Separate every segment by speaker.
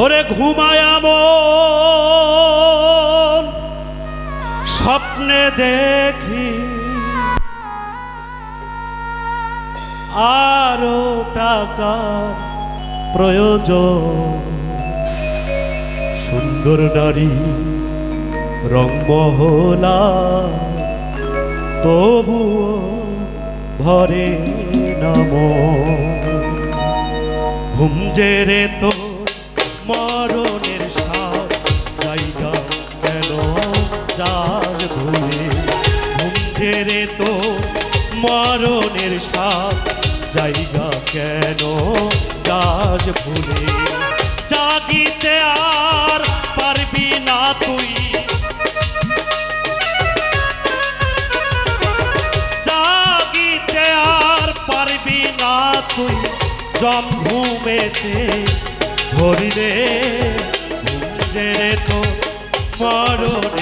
Speaker 1: ওরে ঘুমায়াম স্বপ্নে দেখি আরও টাকা প্রয়োজন। সুন্দর নারী রংমহলা তবুও ভরে নাম ঘুমজেরে তো মরণের সাপ, জায়গা কেন যাস ভুলে? জাগিতে আর পারবি না তুই। জাগিতে আর পারবি না তুই। জম ঘুমেতে ধরিলে তো মরণের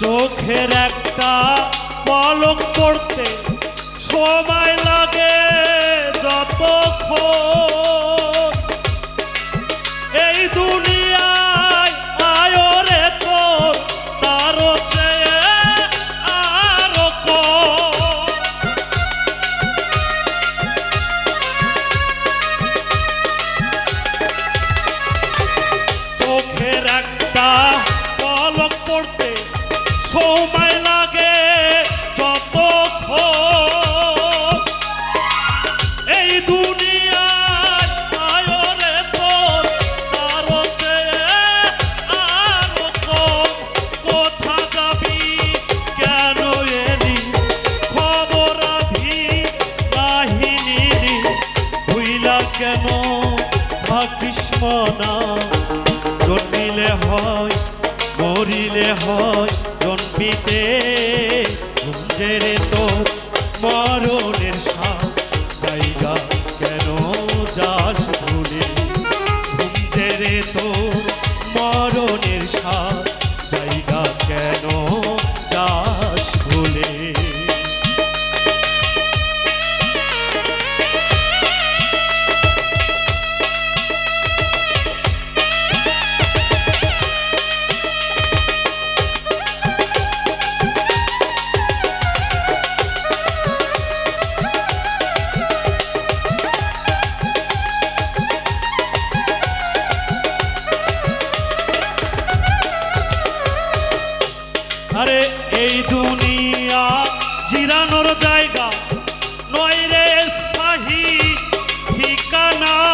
Speaker 1: চোখের একটা পলক পড়তে সময় লাগে যতক্ষণ সময় লাগে যতক্ষণ। এই দুনিয়ায় আয়রে তোর আরও যাবি, কেন এলি? খবর আধি কাহিনী ভুইলা কেন থাকিস মনা? জন্মিলে হয়, মরিলে হয় জন্মিতে গুঞ্জেরে তো এই দুনিয়া জিরানোর জায়গা নয় রে স্থায়ী ঠিকানা।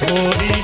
Speaker 1: হরি